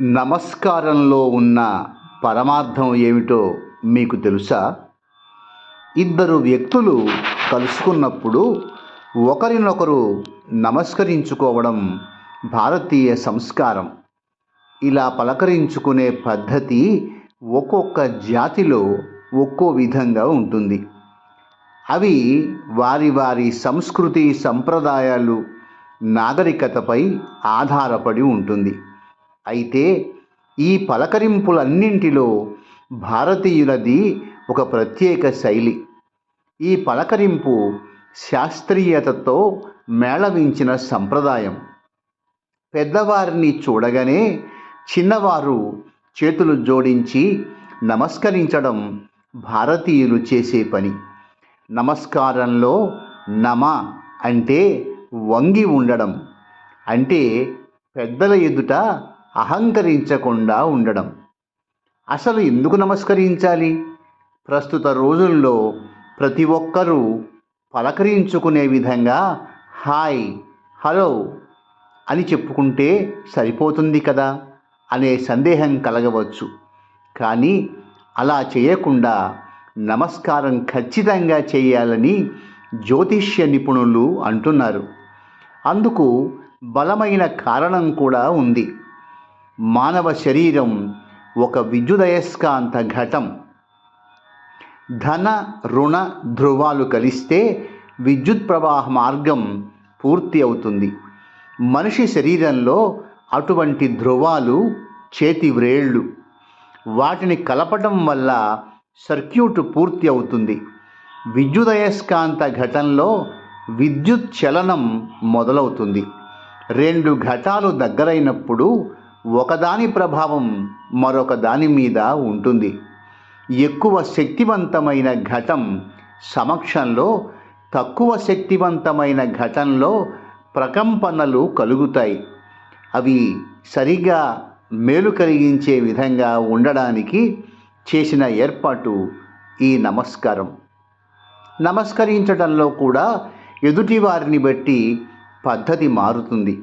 నమస్కారంలో ఉన్న పరమార్థం ఏమిటో మీకు తెలుసా? ఇద్దరు వ్యక్తులు కలుసుకున్నప్పుడు ఒకరినొకరు నమస్కరించుకోవడం భారతీయ సంస్కారం. ఇలా పలకరించుకునే పద్ధతి ఒక్కొక్క జాతిలో ఒక్కో విధంగా ఉంటుంది. అవి వారి వారి సంస్కృతి సంప్రదాయాలు నాగరికతపై ఆధారపడి ఉంటుంది. అయితే ఈ పలకరింపులన్నింటిలో భారతీయులది ఒక ప్రత్యేక శైలి. ఈ పలకరింపు శాస్త్రీయతతో మేళవించిన సంప్రదాయం. పెద్దవారిని చూడగానే చిన్నవారు చేతులు జోడించి నమస్కరించడం భారతీయులు చేసే పని. నమస్కారంలో నమ అంటే వంగి ఉండడం అంటే పెద్దల ఎదుట అహంకరించకుండా ఉండడం. అసలు ఎందుకు నమస్కరించాలి? ప్రస్తుత రోజుల్లో ప్రతి ఒక్కరూ పలకరించుకునే విధంగా హాయ్ హలో అని చెప్పుకుంటే సరిపోతుంది కదా అనే సందేహం కలగవచ్చు. కానీ అలా చేయకుండా నమస్కారం ఖచ్చితంగా చేయాలని జ్యోతిష్య నిపుణులు అంటున్నారు. అందుకు బలమైన కారణం కూడా ఉంది. మానవ శరీరం ఒక విద్యుదయస్కాంత ఘటం. ధన రుణ ధ్రువాలు కలిస్తే విద్యుత్ ప్రవాహ మార్గం పూర్తి అవుతుంది. మనిషి శరీరంలో అటువంటి ధ్రువాలు చేతి వ్రేళ్ళు వాటిని కలపడం వల్ల సర్క్యూట్ పూర్తి అవుతుంది. విద్యుదయస్కాంత ఘటంలో విద్యుత్ చలనం మొదలవుతుంది. రెండు ఘటాలు దగ్గరైనప్పుడు ఒకదాని ప్రభావం మరొక దాని మీద ఉంటుంది. ఎక్కువ శక్తివంతమైన ఘటం సమక్షంలో తక్కువ శక్తివంతమైన ఘటంలో ప్రకంపనలు కలుగుతాయి. అవి సరిగా మేలు కలిగించే విధంగా ఉండడానికి చేసిన ఏర్పాటు ఈ నమస్కారం. నమస్కరించడంలో కూడా ఎదుటివారిని బట్టి పద్ధతి మారుతుంది.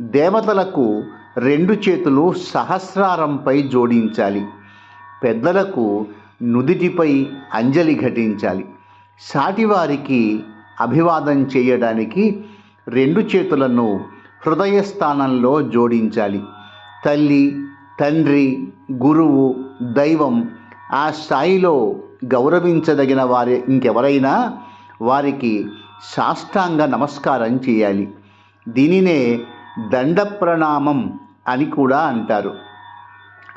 దేవతలకు రెండు చేతులు సహస్రారంపై జోడించాలి. పెద్దలకు నుదిటిపై అంజలి ఘటించాలి. సాటివారికి అభివాదం చేయడానికి రెండు చేతులను హృదయ స్థానంలో జోడించాలి. తల్లి తండ్రి గురువు దైవం ఆ స్థాయిలో గౌరవించదగిన వారి ఇంకెవరైనా వారికి సాష్టాంగ నమస్కారం చేయాలి. దీనినే దండ ప్రణామం అని కూడా అంటారు.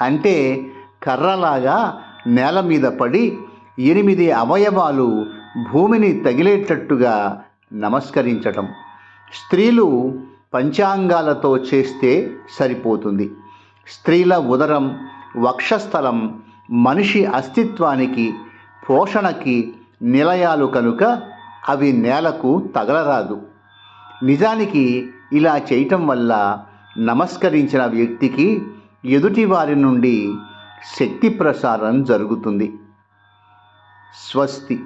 అంటే కర్రలాగా నేల మీద పడి ఎనిమిది అవయవాలు భూమిని తగిలేటట్టుగా నమస్కరించటం. స్త్రీలు పంచాంగాలతో చేస్తే సరిపోతుంది. స్త్రీల ఉదరం వక్షస్థలం మనిషి అస్తిత్వానికి పోషణకి నిలయాలు కనుక అవి నేలకు తగలరాదు. నిజానికి ఇలా చేయటం వల్ల నమస్కరించిన వ్యక్తికి ఎదుటి వారి నుండి శక్తి ప్రసారం జరుగుతుంది. స్వస్తి.